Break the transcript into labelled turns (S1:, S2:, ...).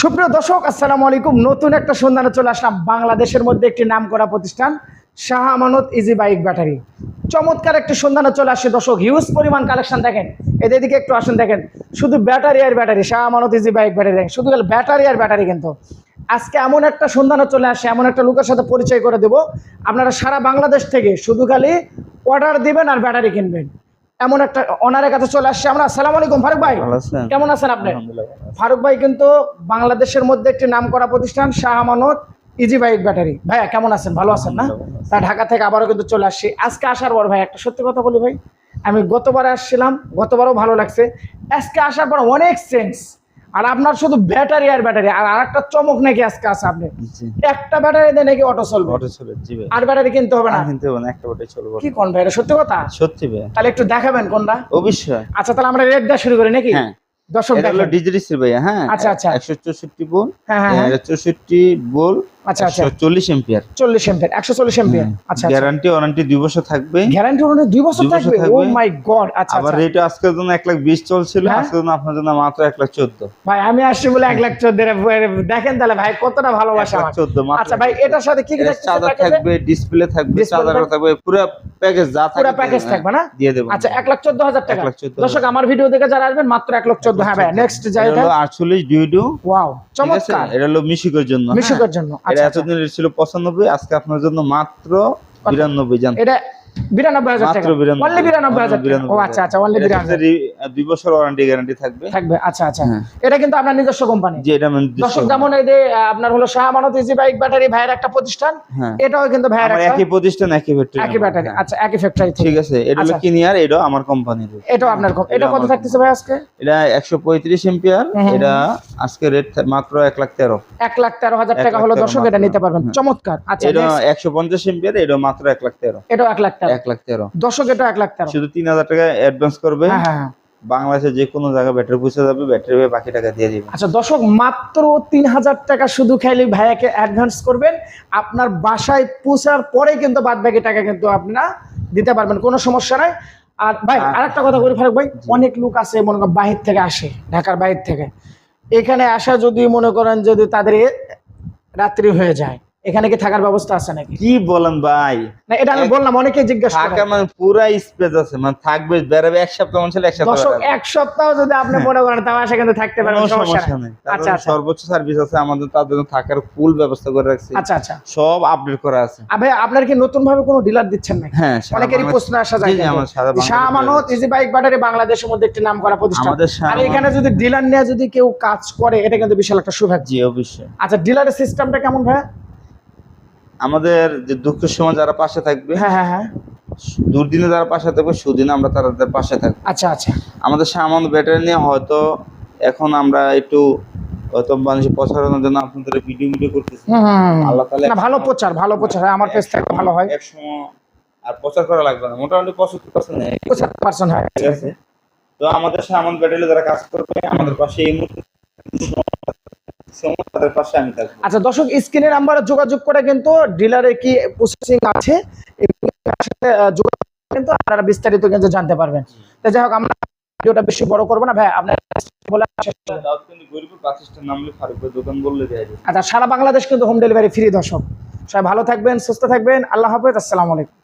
S1: সুপ্রিয় দর্শক, আসসালামু আলাইকুম। নতুন একটা সন্ধানে চলে আসলাম। বাংলাদেশের মধ্যে একটি নাম করা প্রতিষ্ঠান, Shah Amanat easy bike battery. চমৎকার একটি সন্ধানে চলে আসছে দর্শক। হিউজ পরিমাণ কালেকশন দেখেন। এদের দিকে একটু আসুন দেখেন। শুধু ব্যাটারি আর battery, Shah Amanat easy bike battery দেখেন। শুধু ব্যাটারি আর ব্যাটারি কিন্তু। আজকে এমন একটা সন্ধানে চলে আসে এমন একটা লোকের সাথে পরিচয় করে দেব। আপনারা সারা বাংলাদেশ থেকে শুধু খালি অর্ডার দিবেন আর ব্যাটারি কিনবেন। এমন একটা অনারের কাছে চলে আসছে। আমরা আসসালাম আলাইকুম ফারুক ভাই। কেমন আছেন আপনি। ফারুক ভাই কিন্তু বাংলাদেশের মধ্যে একটি নাম করা প্রতিষ্ঠান Shah Amanat easy bike battery. ভাইয়া কেমন আছেন? ভালো আছেন না। তা ঢাকা থেকে আবারও কিন্তু চলে আসছি। আজকে আসার পর ভাই একটা সত্যি কথা বলি ভাই আমি গতবারে আসছিলাম গতবারও ভালো লাগছে। আজকে আসার পর অনেক চেঞ্জ আর আপনার শুধু ব্যাটারি আর ব্যাটারি আর আরেকটা চমক নাকি আজকে আছে আপনি? একটা ব্যাটারি দিয়ে নাকি অটো চলবে?
S2: অটো চলবে জি ভাই।
S1: আর ব্যাটারি কিনতে হবে না?
S2: কিনতে হবে না একটা ব্যাটারি চলবে।
S1: কি কোন ভাই এটা সত্যি কথা?
S2: সত্যি ভাই।
S1: তাহলে একটু দেখাবেন কোনটা?
S2: অবশ্যই।
S1: আচ্ছা তাহলে আমরা রেট দেওয়া শুরু করি নাকি?
S2: হ্যাঁ।
S1: দর্শক দেখেন।
S2: ডিজিটাল ভাইয়া হ্যাঁ?
S1: আচ্ছা, আচ্ছা।
S2: একশো চৌষট্টি বোল
S1: হ্যাঁ হ্যাঁ হ্যাঁ
S2: চৌষট্টি বোল
S1: আচ্ছা আচ্ছা। আচ্ছা আচ্ছা।
S2: গ্যারান্টি ওয়ারেন্টি দুই বছর থাকবে।
S1: গ্যারান্টি ওখানে দুই বছর থাকবে? ও মাই গড আচ্ছা
S2: আবার। রেট আজকের জন্য লাখ বিশ চলছিল
S1: হ্যাঁ।
S2: আজকের জন্য আপনার জন্য মাত্র লাখ
S1: ভাই আমি আসছি বলে এক লাখ চোদ্দ দেখেন তাহলে ভাই কতটা ভালোবাসা আমার।
S2: মাত্র
S1: আচ্ছা ভাই এটার সাথে কি কি
S2: এর চার্জার থাকবে ডিসপ্লে থাকবে চার্জার
S1: থাকবে।
S2: পুরো প্যাকেজ যা থাকবে।
S1: পুরো প্যাকেজ থাকবে না?
S2: দিয়ে দেবো।
S1: আচ্ছা লাখ চোদ্দ হাজার টাকা।
S2: এক লাখ চোদ্দ
S1: দর্শক আমার ভিডিও দেখে যারা আসবেন মাত্র এক লাখ চোদ্দ। হ্যাঁ ভাই নেক্সট যাই
S2: এটা হলো আটচল্লিশ ডিউডু
S1: ওয়াও
S2: ঠিক আছে?
S1: চমৎকার।
S2: এটা হলো মিশুকের জন্য।
S1: জন্য
S2: এটা
S1: আচ্ছা আচ্ছা।
S2: এতদিন ছিল পঁচানব্বই আজকে আপনার জন্য মাত্র বিরানব্বই জান
S1: এটা বিরানব্বই হাজার টাকা।
S2: মাত্র
S1: অনলি বিরানব্বই হাজার ও আচ্ছা আচ্ছা অনলি বিরানব্বই।
S2: দুই বছর ওয়ারেন্টি গ্যারান্টি থাকবে।
S1: থাকবে আচ্ছা আচ্ছা।
S2: হ্যাঁ।
S1: এটা কিন্তু আপনার নিজস্ব কোম্পানি
S2: যে এটা
S1: দর্শক যেমন এই যে আপনার হলো শাহ ইজি বাইক ব্যাটারি ভাইয়ের একটা প্রতিষ্ঠান
S2: হ্যাঁ।
S1: এটাও কিন্তু ভাইয়ের একটা
S2: একই প্রতিষ্ঠান একই ফ্যাক্টরি
S1: একই ব্যাটারি। আচ্ছা একই ফ্যাক্টরি
S2: ঠিক আছে এটা হলো। কিনিয়ার এটাও আমার কোম্পানির
S1: এটাও আপনার এটা কত থাকতেছে ভাই আজকে?
S2: এটা এটা রেট মাত্র এক লাখ তেরো।
S1: এক লাখ তেরো হাজার টাকা হলো দর্শক এটা নিতে পারবেন। চমৎকার। আচ্ছা
S2: এটা
S1: next,
S2: একশো পঞ্চাশ এম্পিয়ার এটা মাত্র এক লাখ তেরো।
S1: এটাও এক লাখ
S2: এক লাখ তেরো।
S1: দর্শক এটা এক লাখ তেরো।
S2: শুধু তিন হাজার টাকা অ্যাডভান্স করবে।
S1: হ্যাঁ হ্যাঁ হ্যাঁ।
S2: বাংলাদেশে যে কোনো জায়গায় ব্যাটারি পৌঁছে যাবে ব্যাটারি বাকি টাকা দিয়ে দিবে।
S1: আচ্ছা দর্শক মাত্র তিন হাজার টাকা শুধু খাইলে ভাইয়াকে অ্যাডভান্স করবেন। আপনার বাসায় পৌঁছার পরে কিন্তু বাদ বাকি টাকা কিন্তু আপনারা দিতে পারবেন কোনো সমস্যা নাই। আর ভাই
S2: আর-
S1: আরেকটা কথা বলি ফারুক ভাই অনেক লোক আছে মনে করেন বাহির থেকে আসে ঢাকার বাহির থেকে। এখানে আসা যদি মনে করেন যদি তাদের রাত্রি হয়ে যায় এখানে কি থাকার ব্যবস্থা আছে নাকি?
S2: কি বলেন ভাই?
S1: না এটা আমি বললাম অনেকে জিজ্ঞাসা
S2: থাকা মানে পুরা স্পেস আছে মানে থাকবে বেড়াবে এক সপ্তাহ মানুষ এক সপ্তাহ বেড়াবে।
S1: এক সপ্তাহ যদি আপনি মনে করেন তাও কিন্তু থাকতে পারবেন সমস্যা নেই। আচ্ছা আচ্ছা।
S2: সর্বোচ্চ সার্ভিস আছে আমাদের তার জন্য থাকার ফুল ব্যবস্থা করে রাখছি।
S1: আচ্ছা আচ্ছা।
S2: সব আপডেট করা আছে।
S1: ভাই আপনার কি নতুন ভাবে কোনো ডিলার দিচ্ছেন নাকি?
S2: হ্যাঁ
S1: অনেকেরই প্রশ্ন আসা যায়
S2: জি, জি,
S1: কিন্তু।
S2: আমার Sara
S1: Shah easy bike battery বাংলাদেশের মধ্যে একটি নাম করা প্রতিষ্ঠান আর এখানে যদি ডিলার নিয়ে যদি কেউ কাজ করে এটা কিন্তু বিশাল একটা সৌভাগ্য
S2: জি অবশ্যই।
S1: আচ্ছা ডিলারের সিস্টেমটা কেমন ভাই
S2: আমাদের যে দুঃখের সময় যারা পাশে থাকবে
S1: হ্যাঁ হ্যাঁ হ্যাঁ।
S2: দুর্দিনে যারা পাশে থাকবে সুদিনে আমরা তাদের পাশে থাকব।
S1: আচ্ছা আচ্ছা।
S2: আমাদের সামান ব্যাটারি নিয়ে হয়তো এখন আমরা একটু হয়তো মানুষের প্রচারণার জন্য আপনাদের ভিডিও ভিডিও করতেছি। আল্লাহ
S1: ভালো প্রচার ভালো প্রচার। হয় আমার পেজ থেকে ভালো হয়।
S2: এক সময় আর প্রচার করা লাগবে না। মোটামুটি পঁচাত্তর পার্সেন্ট
S1: প্রচার পার্সন হয়
S2: ঠিক আছে? তো আমাদের সামান ব্যাটারি যারা কাজ করবে আমাদের পাশে এই মুহূর্তে তাদের পাশে আমি থাকব।
S1: আচ্ছা দর্শক স্ক্রিনের নাম্বারে যোগাযোগ করে কিন্তু ডিলারে কি প্রসেসিং আছে? যোগাযোগ কিন্তু আপনারা বিস্তারিত কিন্তু জানতে পারবেন। তো যাই হোক আমরা ভিডিওটা বেশি বড় করব না। ভাই আপনার আচ্ছা সারা বাংলাদেশ কিন্তু হোম ডেলিভারি ফ্রি দর্শক। সবাই ভালো থাকবেন সুস্থ থাকবেন। আল্লাহ হাফেজ আসসালামু আলাইকুম।